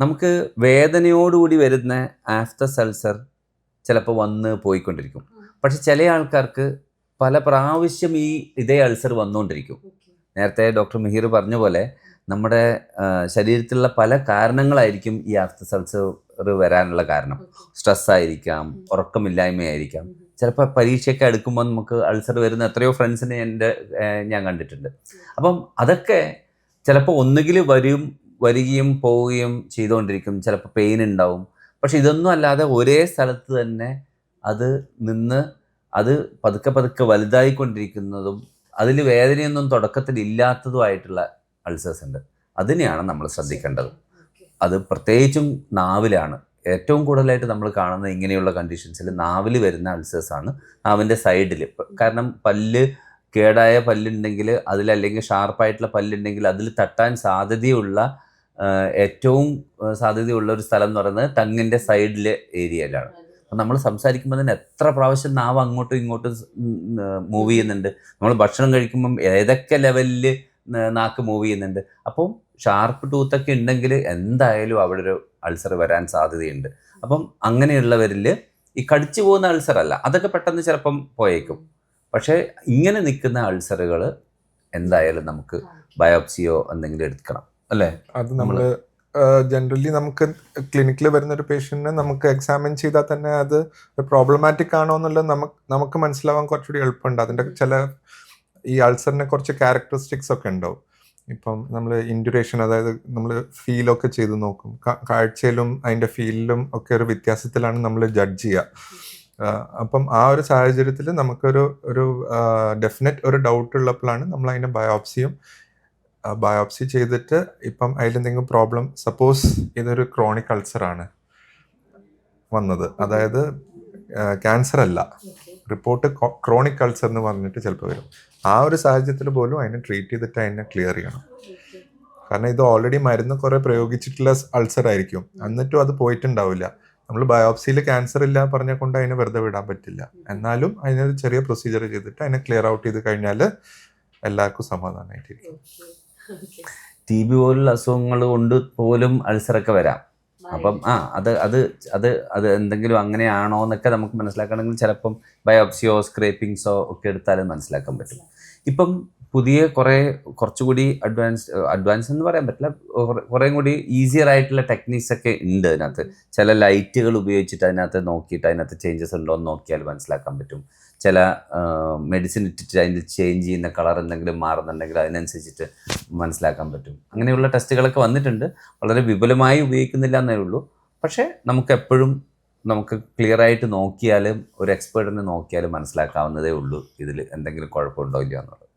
നമുക്ക് വേദനയോടുകൂടി വരുന്ന after Sulzer ചിലപ്പോൾ വന്ന് പോയിക്കൊണ്ടിരിക്കും. പക്ഷെ ചില ആൾക്കാർക്ക് പല പ്രാവശ്യം ഈ ഇതേ അൾസർ വന്നുകൊണ്ടിരിക്കും നേരത്തെ ഡോക്ടർ മിഹിർ പറഞ്ഞ പോലെ നമ്മുടെ ശരീരത്തിലുള്ള പല കാരണങ്ങളായിരിക്കും ഈ ആഫ്റ്റർ സൾസർ വരാനുള്ള കാരണം. സ്ട്രെസ് ആയിരിക്കാം ഉറക്കമില്ലായ്മയായിരിക്കാം. ചിലപ്പോൾ പരീക്ഷയൊക്കെ എടുക്കുമ്പോൾ നമുക്ക് അൾസർ വരുന്ന എത്രയോ ഫ്രണ്ട്സിനെ എന്റെ ഞാൻ കണ്ടിട്ടുണ്ട്. അപ്പം അതൊക്കെ ചിലപ്പോൾ ഒന്നുകിൽ വരും വരികയും പോവുകയും ചെയ്തുകൊണ്ടിരിക്കും. ചിലപ്പോൾ പെയിൻ ഉണ്ടാവും. പക്ഷെ ഇതൊന്നും അല്ലാതെ ഒരേ സ്ഥലത്ത് തന്നെ അത് നിന്ന് അത് പതുക്കെ പതുക്കെ വലുതായിക്കൊണ്ടിരിക്കുന്നതും അതിൽ വേദനയൊന്നും തുടക്കത്തിൽ ഇല്ലാത്തതുമായിട്ടുള്ള അൾസേഴ്സ് ഉണ്ട്. അതിനെയാണ് നമ്മൾ ശ്രദ്ധിക്കേണ്ടത്. അത് പ്രത്യേകിച്ചും നാവിലാണ്. ഏറ്റവും കൂടുതലായിട്ട് നമ്മൾ കാണുന്ന ഇങ്ങനെയുള്ള കണ്ടീഷൻസിൽ നാവിൽ വരുന്ന അൾസേഴ്സ് ആണ്. നാവിന്റെ സൈഡിൽ കാരണം പല്ല് കേടായ പല്ലുണ്ടെങ്കിൽ അതിലല്ലെങ്കിൽ ഷാർപ്പായിട്ടുള്ള പല്ലുണ്ടെങ്കിൽ അതിൽ തട്ടാൻ സാധ്യതയുള്ള ഏറ്റവും സാധ്യതയുള്ള ഒരു സ്ഥലം എന്ന് പറയുന്നത് ടങ്ങിന്റെ സൈഡിലെ ഏരിയയിലാണ്. അപ്പം നമ്മൾ സംസാരിക്കുമ്പോൾ തന്നെ എത്ര പ്രാവശ്യം നാവ് അങ്ങോട്ടും ഇങ്ങോട്ടും മൂവ് ചെയ്യുന്നുണ്ട്. നമ്മൾ ഭക്ഷണം കഴിക്കുമ്പം ഏതൊക്കെ ലെവലിൽ നാക്ക് മൂവ് ചെയ്യുന്നുണ്ട്. അപ്പം ഷാർപ്പ് ടൂത്തൊക്കെ ഉണ്ടെങ്കിൽ എന്തായാലും അവിടെ ഒരു അൾസർ വരാൻ സാധ്യതയുണ്ട്. അപ്പം അങ്ങനെയുള്ളവരിൽ ഈ കടിച്ചു പോകുന്ന അൾസർ അല്ല അതൊക്കെ പെട്ടെന്ന് ചിലപ്പം പോയേക്കും. പക്ഷേ ഇങ്ങനെ നിൽക്കുന്ന അൾസറുകൾ എന്തായാലും നമുക്ക് ബയോപ്സിയോ എന്തെങ്കിലും എടുക്കണം. അല്ലേ? അത് നമ്മൾ ജനറലി നമുക്ക് ക്ലിനിക്കിൽ വരുന്ന ഒരു പേഷ്യന്റിനെ നമുക്ക് എക്സാമിൻ ചെയ്താൽ തന്നെ അത് പ്രോബ്ലമാറ്റിക് ആണോ എന്നുള്ളത് നമുക്ക് നമുക്ക് മനസ്സിലാവാൻ കുറച്ചുകൂടി എളുപ്പമുണ്ട്. അതിന്റെ ചില ഈ അൾസറിനെ കുറച്ച് ക്യാരക്ടറിസ്റ്റിക്സ് ഒക്കെ ഉണ്ടാവും. ഇപ്പം നമ്മൾ ഇൻഡ്യൂറേഷൻ അതായത് നമ്മൾ ഫീലൊക്കെ ചെയ്ത് നോക്കും. കാഴ്ചയിലും അതിന്റെ ഫീലിലും ഒക്കെ ഒരു വ്യത്യാസത്തിലാണ് നമ്മൾ ജഡ്ജ് ചെയ്യുക. അപ്പം ആ ഒരു സാഹചര്യത്തിൽ നമുക്കൊരു ഒരു ഡെഫിനറ്റ് ഒരു ഡൗട്ട് ഉള്ളപ്പോഴാണ് നമ്മൾ അതിന്റെ ബയോപ്സിയും ബയോപ്സി ചെയ്തിട്ട് ഇപ്പം അതിലെന്തെങ്കിലും പ്രോബ്ലം സപ്പോസ് ഇതൊരു ക്രോണിക് അൾസറാണ് വന്നത്. അതായത് ക്യാൻസർ അല്ല. റിപ്പോർട്ട് ക്രോണിക് അൾസർ എന്ന് പറഞ്ഞിട്ട് ചിലപ്പോൾ വരും. ആ ഒരു സാഹചര്യത്തിൽ പോലും അതിനെ ട്രീറ്റ് ചെയ്തിട്ട് അതിനെ ക്ലിയർ ചെയ്യണം. കാരണം ഇത് ഓൾറെഡി മരുന്ന് കുറേ പ്രയോഗിച്ചിട്ടുള്ള അൾസർ ആയിരിക്കും. എന്നിട്ടും അത് പോയിട്ടുണ്ടാവില്ല. നമ്മൾ ബയോപ്സിയിൽ ക്യാൻസർ ഇല്ല പറഞ്ഞ കൊണ്ട് അതിനെ വെറുതെ വിടാൻ പറ്റില്ല. എന്നാലും അതിനൊരു ചെറിയ പ്രൊസീജിയർ ചെയ്തിട്ട് അതിനെ ക്ലിയർ ഔട്ട് ചെയ്ത് കഴിഞ്ഞാൽ എല്ലാവർക്കും സമാധാനമായിട്ടിരിക്കും. ടി ബി പോലുള്ള അസുഖങ്ങൾ കൊണ്ട് പോലും അൾസറൊക്കെ വരാം. അപ്പം ആ അത് അത് അത് അത് എന്തെങ്കിലും അങ്ങനെയാണോ എന്നൊക്കെ നമുക്ക് മനസ്സിലാക്കണമെങ്കിൽ ചിലപ്പം ബയോപ്സിയോ സ്ക്രേപ്പിങ്സോ ഒക്കെ എടുത്താലും മനസ്സിലാക്കാൻ പറ്റും. ഇപ്പം പുതിയ കുറേ കുറച്ചുകൂടി അഡ്വാൻസ് അഡ്വാൻസ് എന്ന് പറയാൻ പറ്റില്ല. കുറേ കൂടി ഈസിയർ ആയിട്ടുള്ള ടെക്നീക്സ് ഒക്കെ ഉണ്ട് അതിനകത്ത്. ചില ലൈറ്റുകൾ ഉപയോഗിച്ചിട്ട് അതിനകത്ത് നോക്കിയിട്ട് അതിനകത്ത് ചേഞ്ചസ് ഉണ്ടോ എന്ന് നോക്കിയാൽ മനസ്സിലാക്കാൻ പറ്റും. ചില മെഡിസിൻ ഇട്ടിട്ട് അതിന്റെ ചേഞ്ച് ചെയ്യുന്ന കളർ എന്തെങ്കിലും മാറുന്നുണ്ടെങ്കിൽ അതിനനുസരിച്ചിട്ട് മനസ്സിലാക്കാൻ പറ്റും. അങ്ങനെയുള്ള ടെസ്റ്റുകളൊക്കെ വന്നിട്ടുണ്ട്. വളരെ വിപുലമായി ഉപയോഗിക്കുന്നില്ല എന്നേ ഉള്ളൂ. പക്ഷേ നമുക്ക് എപ്പോഴും നമുക്ക് ക്ലിയർ ആയിട്ട് നോക്കിയാലും ഒരു എക്സ്പേർട്ടിനെ നോക്കിയാലും മനസ്സിലാക്കാവുന്നതേ ഉള്ളൂ. ഇതിൽ എന്തെങ്കിലും കുഴപ്പമുണ്ടോ ഇല്ലയോ എന്നുള്ളത്.